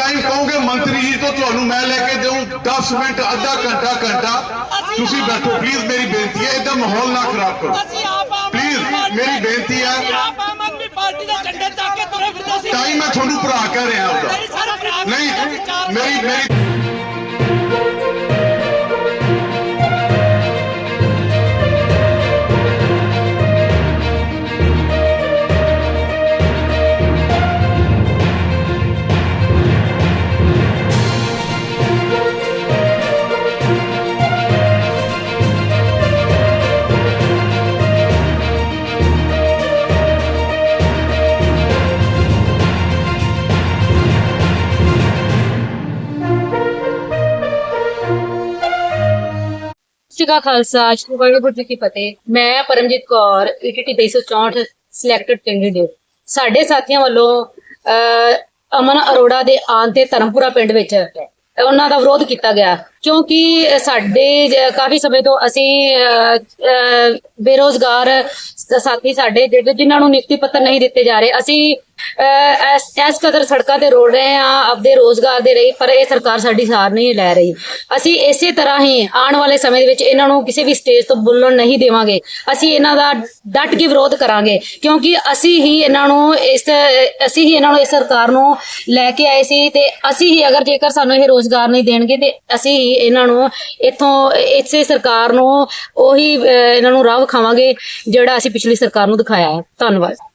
Time ਕਹੋਗੇ ਮੰਤਰੀ ਜੀ ਤੋਂ ਤੁਹਾਨੂੰ ਮੈਂ ਲੈ ਕੇ ਦੇਉਂ 10 ਮਿੰਟ ਅੱਧਾ ਘੰਟਾ ਘੰਟਾ। ਤੁਸੀਂ ਬੈਠੋ ਪਲੀਜ਼ ਮੇਰੀ ਬੇਨਤੀ ਹੈ ਇਹਦਾ ਮਾਹੌਲ ਨਾ ਖਰਾਬ ਕਰੋ। ਪਾਰਟੀ ਮੇਰੀ ਬੇਨਤੀ ਹੈ। ਹੀ ਮੈਂ ਤੁਹਾਨੂੰ ਭਰਾ ਕਹਿ ਰਿਹਾ ਆਪਦਾ ਸ੍ਰੀ ਖਾਲਸਾ ਸ਼੍ਰੀ ਵਾਹਿਗੁਰੂ ਜੀ ਕੀ ਫਤਿਹ। ਮੈਂ Paramjit Kaur ETT 364 selected candidate ਸਾਡੇ ਸਾਥੀਆਂ ਵੱਲੋਂ ਅਮਨ ਅਰੋੜਾ ਦੇ ਆਉਣ ਤੇ ਧਰਮਪੁਰਾ ਪਿੰਡ ਵਿੱਚ ਉਹਨਾਂ ਦਾ ਵਿਰੋਧ ਕੀਤਾ ਗਿਆ। ਕਿਉਂਕਿ ਸਾਡੇ ਕਾਫੀ ਸਮੇਂ ਤੋਂ ਅਸੀਂ ਅਹ, ਬੇਰੋਜ਼ਗਾਰ ਸਾਥੀ ਸਾਡੇ ਜਿਹੜੇ ਜਿਨ੍ਹਾਂ ਨੂੰ ਨਿਯੁਕਤੀ ਪੱਤਰ ਨਹੀਂ ਦਿੱਤੇ ਜਾ ਰਹੇ ਅਸੀਂ ਇਸ ਕਦਰ ਸੜਕਾਂ ਤੇ ਰੋੜ ਰਹੇ ਆ ਆਪਦੇ ਰੋਜ਼ਗਾਰ ਦੇ ਲਈ, ਪਰ ਇਹ ਸਰਕਾਰ ਸਾਡੀ ਸਾਰ ਨਹੀਂ ਲੈ ਰਹੀ। ਅਸੀਂ ਇਸੇ ਤਰ੍ਹਾਂ ਹੀ ਆਉਣ ਵਾਲੇ ਸਮੇਂ ਦੇ ਵਿੱਚ ਇਹਨਾਂ ਨੂੰ ਕਿਸੇ ਵੀ ਸਟੇਜ ਤੋਂ ਬੋਲਣ ਨਹੀਂ ਦੇਵਾਂਗੇ। ਅਸੀਂ ਇਹਨਾਂ ਦਾ ਡਟ ਕੇ ਵਿਰੋਧ ਕਰਾਂਗੇ, ਕਿਉਂਕਿ ਅਸੀਂ ਹੀ ਇਹਨਾਂ ਨੂੰ ਇਸ, ਅਸੀਂ ਹੀ ਇਹਨਾਂ ਨੂੰ ਇਸ ਸਰਕਾਰ ਨੂੰ ਲੈ ਕੇ ਆਏ ਸੀ ਤੇ ਅਸੀਂ ਹੀ ਅਗਰ ਜੇਕਰ ਸਾਨੂੰ ਇਹ ਰੋਜ਼ਗਾਰ ਨਹੀਂ ਦੇਣਗੇ ਤੇ ਅਸੀਂ ਹੀ ਇਹਨਾਂ ਨੂੰ ਇੱਥੋਂ, ਇਸੇ ਸਰਕਾਰ ਨੂੰ ਉਹੀ ਇਹਨਾਂ ਨੂੰ ਰਾਹ ਵਿਖਾਵਾਂਗੇ, ਜਿਹੜਾ ਅਸੀਂ ਪਿਛਲੀ ਸਰਕਾਰ ਨੂੰ ਦਿਖਾਇਆ ਹੈ। ਧੰਨਵਾਦ।